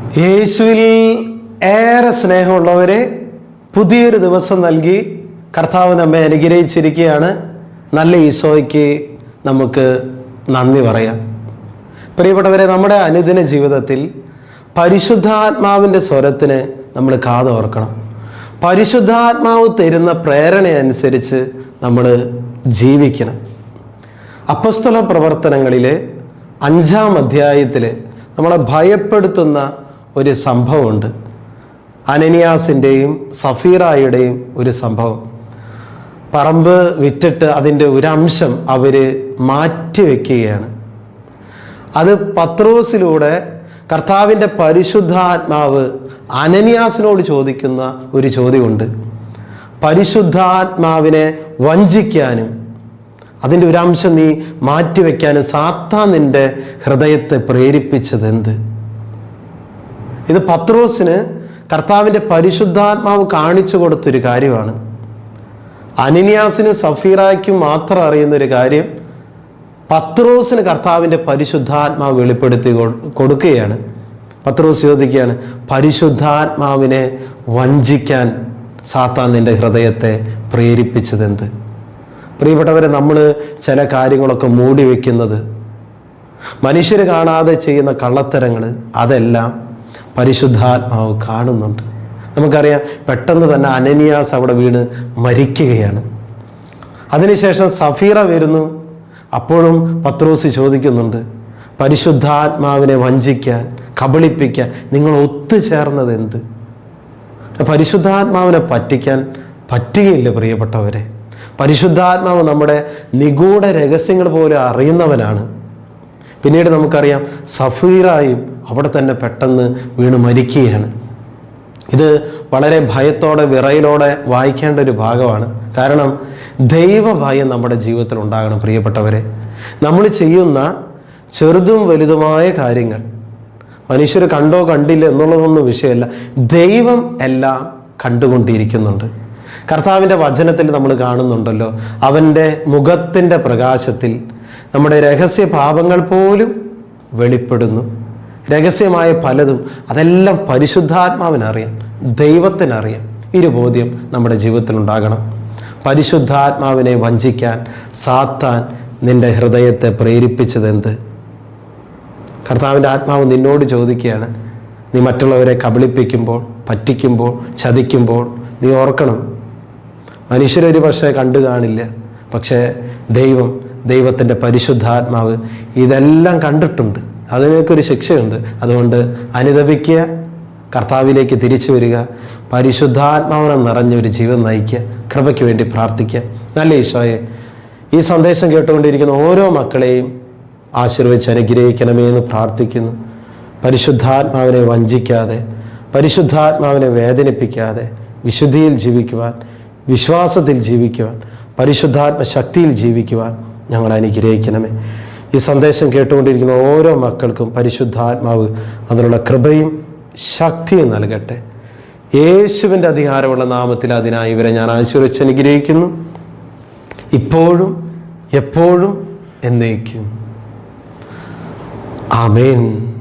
യേശുവിൽ ഏറെ സ്നേഹമുള്ളവരെ പുതിയൊരു ദിവസം നൽകി കർത്താവ് നമ്മെ അനുഗ്രഹിച്ചിരിക്കുകയാണ്. നല്ല ഈശോയ്ക്ക് നമുക്ക് നന്ദി പറയാം. പ്രിയപ്പെട്ടവരെ നമ്മുടെ അനുദിന ജീവിതത്തിൽ പരിശുദ്ധാത്മാവിന്റെ സ്വരത്തിന് നമ്മൾ കാതോർക്കണം പരിശുദ്ധാത്മാവ് തരുന്ന പ്രേരണയനുസരിച്ച് നമ്മൾ ജീവിക്കണം. അപ്പസ്തല പ്രവർത്തനങ്ങളിലെ അഞ്ചാം അധ്യായത്തിൽ നമ്മളെ ഭയപ്പെടുത്തുന്ന ഒരു സംഭവമുണ്ട്. അനനിയാസിന്റെയും സഫീറായുടെയും ഒരു സംഭവം. പറമ്പ് വിറ്റിട്ട് അതിന്റെ ഒരു അംശം അവർ മാറ്റിവെക്കുകയാണ്. അത് പത്രോസിലൂടെ കർത്താവിന്റെ പരിശുദ്ധാത്മാവ് അനനിയാസിനോട് ചോദിക്കുന്ന ഒരു ചോദ്യമുണ്ട്. പരിശുദ്ധാത്മാവിനെ വഞ്ചിക്കാനും അതിന്റെ ഒരു അംശം നീ മാറ്റിവെക്കാനും സാത്താൻ നിന്റെ ഹൃദയത്തെ പ്രേരിപ്പിച്ചത് എന്ത് ഇത് പത്രോസിന് കർത്താവിന്റെ പരിശുദ്ധാത്മാവ് കാണിച്ചു കൊടുത്തൊരു കാര്യമാണ്. അനിനിയാസിനും സഫീറായ്ക്കും മാത്രം അറിയുന്ന ഒരു കാര്യം പത്രോസിന് കർത്താവിന്റെ പരിശുദ്ധാത്മാവ് വെളിപ്പെടുത്തി കൊടുക്കുകയാണ്. പത്രോസ് ചോദിക്കുകയാണ് പരിശുദ്ധാത്മാവിനെ വഞ്ചിക്കാൻ സാത്താൻ നിന്റെ ഹൃദയത്തെ പ്രേരിപ്പിച്ചതെന്ത്? പ്രിയപ്പെട്ടവരെ നമ്മൾ ചില കാര്യങ്ങളൊക്കെ മൂടി വയ്ക്കുന്നത് മനുഷ്യർ കാണാതെ ചെയ്യുന്ന കള്ളത്തരങ്ങൾ അതെല്ലാം പരിശുദ്ധാത്മാവ് കാണുന്നുണ്ട്. നമുക്കറിയാം പെട്ടെന്ന് തന്നെ അനനിയാസ് അവിടെ വീണ് മരിക്കുകയാണ്. അതിനുശേഷം സഫീറ വരുന്നു. അപ്പോഴും പത്രോസ് ചോദിക്കുന്നുണ്ട് പരിശുദ്ധാത്മാവിനെ വഞ്ചിക്കാൻ കബളിപ്പിക്കാൻ നിങ്ങൾ ഒത്തുചേർന്നത് എന്ത്? പരിശുദ്ധാത്മാവിനെ പറ്റിക്കാൻ പറ്റുകയില്ല പ്രിയപ്പെട്ടവരെ. പരിശുദ്ധാത്മാവ് നമ്മുടെ നിഗൂഢ രഹസ്യങ്ങൾ പോലും അറിയുന്നവനാണ്. പിന്നീട് നമുക്കറിയാം സഫീറായും അവിടെ തന്നെ പെട്ടെന്ന് വീണ് മരിക്കുകയാണ്. ഇത് വളരെ ഭയത്തോടെ വിറയിലോടെ വായിക്കേണ്ട ഒരു ഭാഗമാണ്. കാരണം ദൈവഭയം നമ്മുടെ ജീവിതത്തിൽ ഉണ്ടാകണം പ്രിയപ്പെട്ടവരെ. നമ്മൾ ചെയ്യുന്ന ചെറുതും വലുതുമായ കാര്യങ്ങൾ മനുഷ്യർ കണ്ടോ കണ്ടില്ല എന്നുള്ളതൊന്നും വിഷയമല്ല. ദൈവം എല്ലാം കണ്ടുകൊണ്ടിരിക്കുന്നുണ്ട്. കർത്താവിന്റെ വചനത്തിൽ നമ്മൾ കാണുന്നുണ്ടല്ലോ അവന്റെ മുഖത്തിന്റെ പ്രകാശത്തിൽ നമ്മുടെ രഹസ്യ പാപങ്ങൾ പോലും വെളിപ്പെടുന്നു. രഹസ്യമായ പലതും അതെല്ലാം പരിശുദ്ധാത്മാവിനറിയാം ദൈവത്തിനറിയാം. ഒരു ബോധ്യം നമ്മുടെ ജീവിതത്തിൽ ഉണ്ടാകണം. പരിശുദ്ധാത്മാവിനെ വഞ്ചിക്കാൻ സാത്താൻ നിന്റെ ഹൃദയത്തെ പ്രേരിപ്പിച്ചതെന്ത്? കർത്താവിന്റെ ആത്മാവ് നിന്നോട് ചോദിക്കുകയാണ് നീ മറ്റുള്ളവരെ കബളിപ്പിക്കുമ്പോൾ പറ്റിക്കുമ്പോൾ ചതിക്കുമ്പോൾ നീ ഓർക്കണം. മനുഷ്യരൊരു പക്ഷേ കണ്ടു കാണില്ല പക്ഷേ ദൈവം ദൈവത്തിന്റെ പരിശുദ്ധാത്മാവ് ഇതെല്ലാം കണ്ടിട്ടുണ്ട്. അതിനൊക്കെ ശിക്ഷയുണ്ട്. അതുകൊണ്ട് അനുദപിക്കുക കർത്താവിലേക്ക് തിരിച്ചു വരിക പരിശുദ്ധാത്മാവിനെ നിറഞ്ഞൊരു ജീവൻ നയിക്കുക കൃപയ്ക്ക് വേണ്ടി പ്രാർത്ഥിക്കുക. നല്ല ഈശോയെ ഈ സന്ദേശം കേട്ടുകൊണ്ടിരിക്കുന്ന ഓരോ മക്കളെയും ആശീർവദിച്ച് അനുഗ്രഹിക്കണമേ എന്ന് പ്രാർത്ഥിക്കുന്നു. പരിശുദ്ധാത്മാവിനെ വഞ്ചിക്കാതെ പരിശുദ്ധാത്മാവിനെ വേദനിപ്പിക്കാതെ വിശുദ്ധിയിൽ ജീവിക്കുവാൻ വിശ്വാസത്തിൽ ജീവിക്കുവാൻ പരിശുദ്ധാത്മ ശക്തിയിൽ ജീവിക്കുവാൻ ഞങ്ങൾ അനുഗ്രഹിക്കണമേ. ഈ സന്ദേശം കേട്ടുകൊണ്ടിരിക്കുന്ന ഓരോ മക്കൾക്കും പരിശുദ്ധാത്മാവ് അതിനുള്ള കൃപയും ശക്തിയും നൽകട്ടെ. യേശുവിന്റെ അധികാരമുള്ള നാമത്തിൽ അതിനായി ഇവരെ ഞാൻ ആശീർവച്ച് അനുഗ്രഹിക്കുന്നു. ഇപ്പോഴും എപ്പോഴും എന്നേക്കും. ആമേൻ.